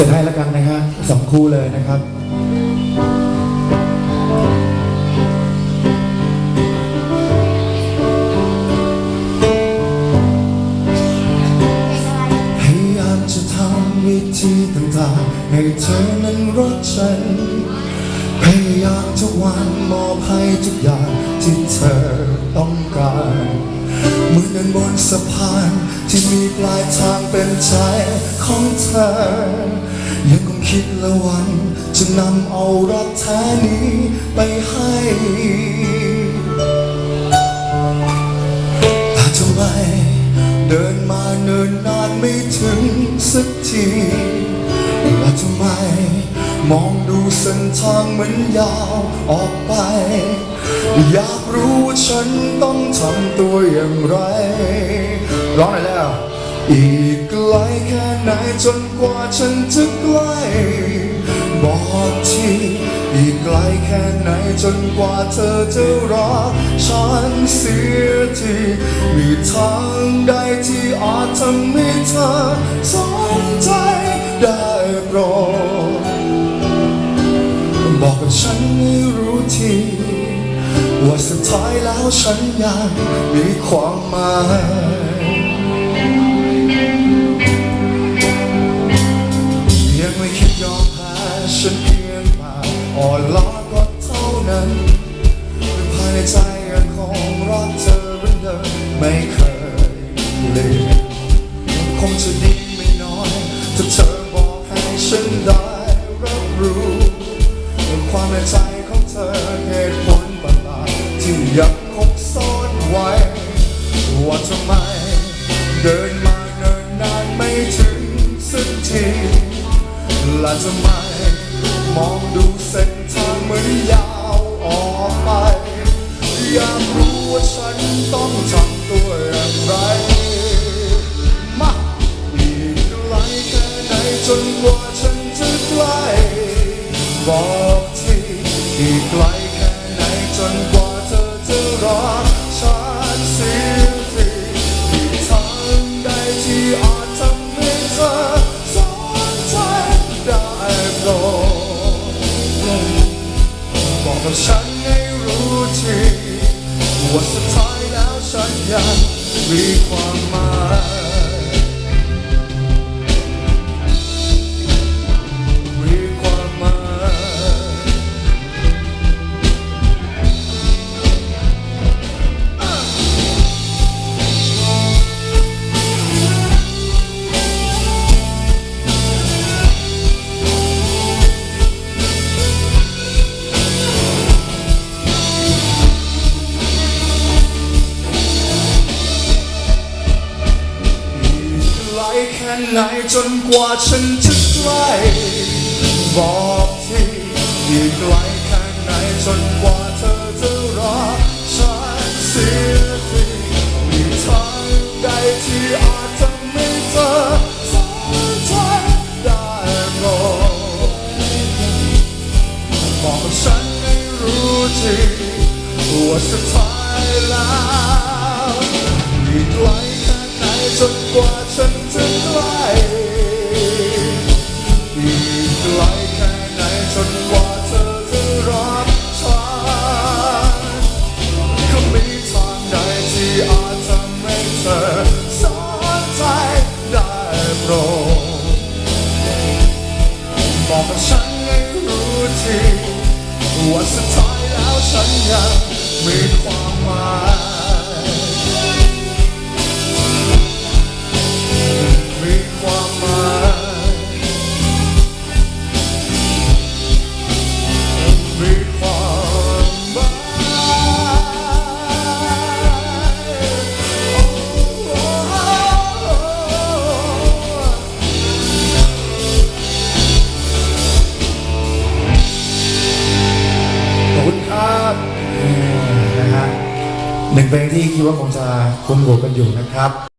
เสร็จให้แล้วกันนะฮะสองคู่เลยนะครับพยายามจะทำวิธีต่างๆให้เธอนั้นรักฉัน พยายามทุกวันมอบให้ทุกอย่างที่เธอต้องการ เหมือนเดินบนสะพานที่มีปลายทางเป็นใจของเธอ ยังคงคิดละวัน จะนำเอารักแท้นี้ไปให้แต่ทำไมเดินมาเนินนานไม่ถึงสักทีและทำไม มองดูเส้นทางเหมือนยาวออกไป อยากรู้ว่าฉันต้องทำตัวอย่างไร ร้องหน่อยแล้ว อีกไกลแค่ไหนจนกว่าฉันจะใกล้บอกทีอีกไกลแค่ไหนจนกว่าเธอจะรักฉันเสียทีมีทางใดที่อาจทำให้เธอส บอกกับฉันให้รู้ทีว่าสุดท้ายแล้วฉันยังมีความหมาย ความในใจของเธอเหตุผลบางๆที่ยังคงซ่อนไว้ ว่าทำไม เดินมาเนินนานไม่ถึงสักทีและทำไม มองดูเส้นทางเหมือนยาวออกไป อยากรู้ว่าฉันต้องทำตัวอย่างไรมาอีกไกลแค่ไหนจนกว่าฉันจะใกล้บอก ไกลแค่ไหนจนกว่าเธอจะรักฉันเสียทีมีทางใดที่อาจทำให้เธอสนใจได้โปรดบอกกับฉันให้รู้ทีว่าสุดท้ายแล้วฉันยังมีความ ไหนจนกว่าฉันจะใกล้บอกทีอีกไกลแค่ไหนจนกว่าเธอจะรักฉันเสียทีมีทางใดที่อาจทำให้เธอสนใจได้โปรบอกกับฉันให้รู้ทีว่าสุดท้ายแล้วอีกไกลแค่ไหนจนกว่าฉัน เธอสนใจได้โปรดบอกกับฉันให้รู้ทีว่าสุดท้ายแล้วฉันยังมีความหมาย หนึ่งเพลงที่คิดว่าคงจะคุ้นหูกันอยู่นะครับ